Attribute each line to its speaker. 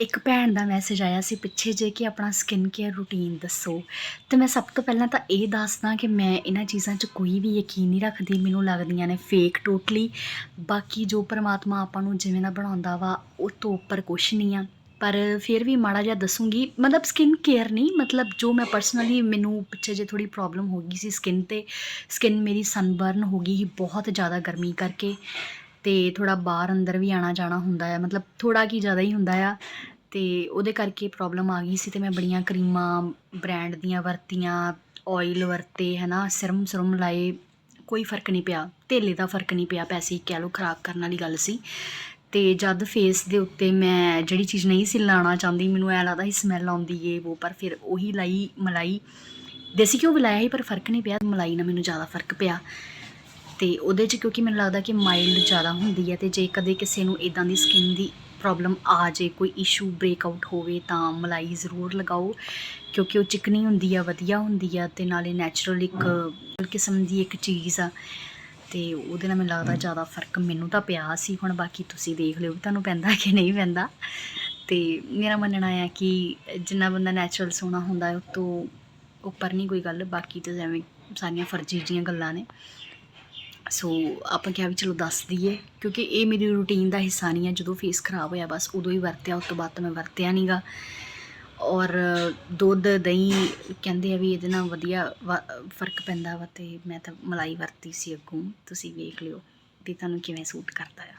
Speaker 1: ਇੱਕ ਭੈਣ ਦਾ ਮੈਸੇਜ ਆਇਆ ਸੀ ਪਿੱਛੇ ਜੇ ਕਿ ਆਪਣਾ ਸਕਿਨ ਕੇਅਰ ਰੂਟੀਨ ਦੱਸੋ। ਤੇ ਮੈਂ ਸਭ ਤੋਂ ਪਹਿਲਾਂ ਤਾਂ ਇਹ ਦੱਸਦਾ ਕਿ ਮੈਂ ਇਹਨਾਂ ਚੀਜ਼ਾਂ 'ਚ ਕੋਈ ਵੀ ਯਕੀਨ ਨਹੀਂ ਰੱਖਦੀ, ਮੈਨੂੰ ਲੱਗਦੀਆਂ ਨੇ ਫੇਕ ਟੋਟਲੀ ਬਾਕੀ ਜੋ ਪਰਮਾਤਮਾ ਆਪਾਂ ਨੂੰ ਜਿਵੇਂ ਦਾ ਬਣਾਉਂਦਾ ਵਾ, ਉਹ ਤੋਂ ਉੱਪਰ ਕੁਛ ਨਹੀਂ ਆ। ਪਰ ਫਿਰ ਵੀ ਮਾੜਾ ਜਿਹਾ ਦੱਸੂਗੀ, ਮਤਲਬ ਸਕਿਨ ਕੇਅਰ ਨਹੀਂ, ਮਤਲਬ ਜੋ ਮੈਂ ਪਰਸਨਲੀ ਮੈਨੂੰ ਪਿੱਛੇ ਜੇ ਥੋੜੀ ਪ੍ਰੋਬਲਮ ਹੋ ਗਈ ਸੀ ਸਕਿਨ ਤੇ। ਸਕਿਨ ਮੇਰੀ ਸਨਬਰਨ ਹੋ ਗਈ ਸੀ ਬਹੁਤ ਜ਼ਿਆਦਾ ਗਰਮੀ ਕਰਕੇ। ਅਤੇ ਥੋੜ੍ਹਾ ਬਾਹਰ ਅੰਦਰ ਵੀ ਆਉਣਾ ਜਾਣਾ ਹੁੰਦਾ ਆ, ਮਤਲਬ ਥੋੜ੍ਹਾ ਕੀ ਜ਼ਿਆਦਾ ਹੀ ਹੁੰਦਾ ਆ। ਅਤੇ ਉਹਦੇ ਕਰਕੇ ਪ੍ਰੋਬਲਮ ਆ ਗਈ ਸੀ ਅਤੇ ਮੈਂ ਬੜੀਆਂ ਕਰੀਮਾਂ ਬ੍ਰੈਂਡ ਦੀਆਂ ਵਰਤੀਆਂ ਆਇਲ ਵਰਤੇ ਹੈ ਨਾ ਸਿਰਮ ਸੁਰਮ ਲਾਏ, ਕੋਈ ਫ਼ਰਕ ਨਹੀਂ ਪਿਆ। ਧੇਲੇ ਦਾ ਫ਼ਰਕ ਨਹੀਂ ਪਿਆ, ਪੈਸੇ ਕਹਿ ਲਓ ਖਰਾਬ ਕਰਨ ਵਾਲੀ ਗੱਲ ਸੀ। ਤੇ ਜਦ ਫੇਸ ਦੇ ਉੱਤੇ ਮੈਂ ਜਿਹੜੀ ਚੀਜ਼ ਨਹੀਂ ਸੀ ਲਾਉਣਾ ਚਾਹੁੰਦੀ, ਮੈਨੂੰ ਐ ਲੱਗਦਾ ਸੀ ਸਮੈਲ ਆਉਂਦੀ ਏ ਉਹ, ਪਰ ਫਿਰ ਉਹੀ ਲਾਈ, ਮਲਾਈ। ਦੇਸੀ ਘਿਓ ਵੀ ਲਾਇਆ ਸੀ, ਪਰ ਫ਼ਰਕ ਨਹੀਂ ਪਿਆ, ਮਲਾਈ ਨਾਲ ਮੈਨੂੰ ਜ਼ਿਆਦਾ ਫ਼ਰਕ ਪਿਆ। ਤੇ ਉਹਦੇ 'ਚ ਕਿਉਂਕਿ ਮੈਨੂੰ ਲੱਗਦਾ ਕਿ ਮਾਈਲਡ ਜ਼ਿਆਦਾ ਹੁੰਦੀ ਹੈ ਤੇ ਜੇ ਕਦੇ ਕਿਸੇ ਨੂੰ ਇਦਾਂ ਦੀ ਸਕਿਨ ਦੀ ਪ੍ਰੋਬਲਮ ਆ ਜੇ, ਕੋਈ ਇਸ਼ੂ ਬ੍ਰੇਕਆਊਟ ਹੋਵੇ ਤਾਂ ਮਲਾਈ ਜ਼ਰੂਰ ਲਗਾਓ, ਕਿਉਂਕਿ ਉਹ ਚਿਕਨੀ ਹੁੰਦੀ ਆ, ਵਧੀਆ ਹੁੰਦੀ ਆ ਤੇ ਨਾਲੇ ਨੈਚੁਰਲ ਇੱਕ ਕਿਸਮ ਦੀ ਇੱਕ ਚੀਜ਼ ਆ ਤੇ ਉਹਦੇ ਨਾਲ ਮੈਨੂੰ ਲੱਗਦਾ ਜ਼ਿਆਦਾ ਫ਼ਰਕ ਮੈਨੂੰ ਤਾਂ ਪਿਆ ਸੀ, ਹੁਣ ਬਾਕੀ ਤੁਸੀਂ ਦੇਖ ਲਿਓ ਵੀ ਤੁਹਾਨੂੰ ਪੈਂਦਾ ਕਿ ਨਹੀਂ ਪੈਂਦਾ। ਤੇ ਮੇਰਾ ਮੰਨਣਾ ਹੈ ਕਿ ਜਿੰਨਾ ਬੰਦਾ ਨੈਚੁਰਲ ਸੋਹਣਾ ਹੁੰਦਾ ਹੈ, ਉਹ ਤੋਂ ਉੱਪਰ ਨਹੀਂ ਕੋਈ ਗੱਲ, ਬਾਕੀ ਤਾਂ ਜਿਵੇਂ ਸਾਰੀਆਂ ਫਰਜ਼ੀ ਜੀਆਂ ਗੱਲਾਂ ਨੇ। ਸੋ ਆਪਾਂ ਕਿਹਾ ਵੀ ਚਲੋ ਦੱਸ ਦਈਏ, ਕਿਉਂਕਿ ਇਹ ਮੇਰੀ ਰੂਟੀਨ ਦਾ ਹਿੱਸਾ ਨਹੀਂ ਹੈ। ਜਦੋਂ ਫੇਸ ਖਰਾਬ ਹੋਇਆ, ਬਸ ਉਦੋਂ ਹੀ ਵਰਤਿਆ, ਉਸ ਤੋਂ ਬਾਅਦ ਤਾਂ ਮੈਂ ਵਰਤਿਆ ਨਹੀਂਗਾ ਔਰ ਦੁੱਧ, ਦਹੀਂ ਕਹਿੰਦੇ ਆ ਵੀ ਇਹਦੇ ਨਾਲ ਵਧੀਆ ਵ- ਫ਼ਰਕ ਪੈਂਦਾ ਵਾ ਤੇ ਮੈਂ ਤਾਂ ਮਲਾਈ ਵਰਤੀ ਸੀ ਅੱਗੋਂ। ਤੁਸੀਂ ਵੇਖ ਲਿਓ ਵੀ ਤੁਹਾਨੂੰ ਕਿਵੇਂ ਸੂਟ ਕਰਦਾ ਆ।